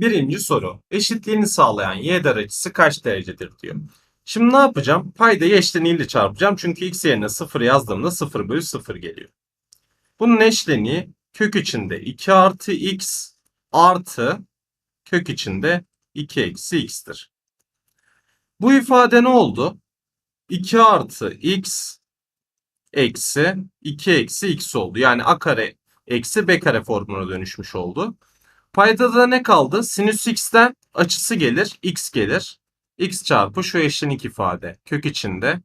Birinci soru. Eşitliğini sağlayan y dar açısı kaç derecedir diyor. Şimdi ne yapacağım? Paydayı eşleniğiyle çarpacağım. Çünkü x yerine 0 yazdığımda 0 bölü 0 geliyor. Bunun eşleniği kök içinde 2 artı x artı kök içinde 2 eksi x'tir. Bu ifade ne oldu? 2 artı x eksi 2 eksi x oldu. Yani a kare eksi b kare formuna dönüşmüş oldu. Paydada ne kaldı? Sinüs x'ten açısı gelir, x gelir. x çarpı şu eşlenik ifade. Kök içinde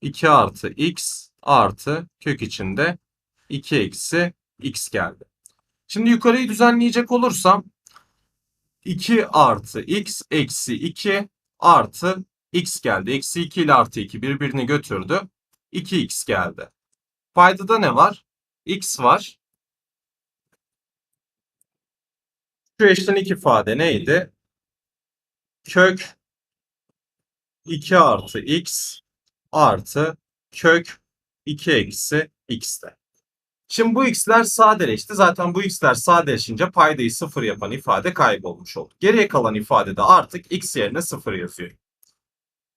2 artı x artı kök içinde 2 eksi x geldi. Şimdi yukarıyı düzenleyecek olursam 2 artı x eksi 2 artı x geldi. Eksi 2 ile artı 2 birbirini götürdü. 2x geldi. Paydada ne var? x var. Şu eşlenik ifade neydi? Kök 2 artı x artı kök 2 eksi x'te. Şimdi bu x'ler sadeleşti. Zaten bu x'ler sadeleşince paydayı 0 yapan ifade kaybolmuş oldu. Geriye kalan ifadede artık x yerine 0 yazıyorum.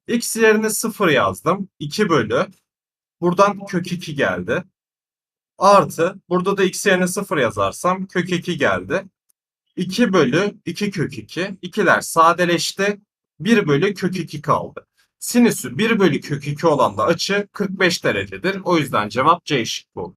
x yerine 0 yazdım. 2 bölü. Buradan kök 2 geldi. Artı. Burada da x yerine 0 yazarsam kök 2 geldi. 2 bölü 2 kök 2. 2'ler sadeleşti. 1 bölü kök 2 kaldı. Sinüsü 1 bölü kök 2 olan da açı 45 derecedir. O yüzden cevap C şıkkı olur.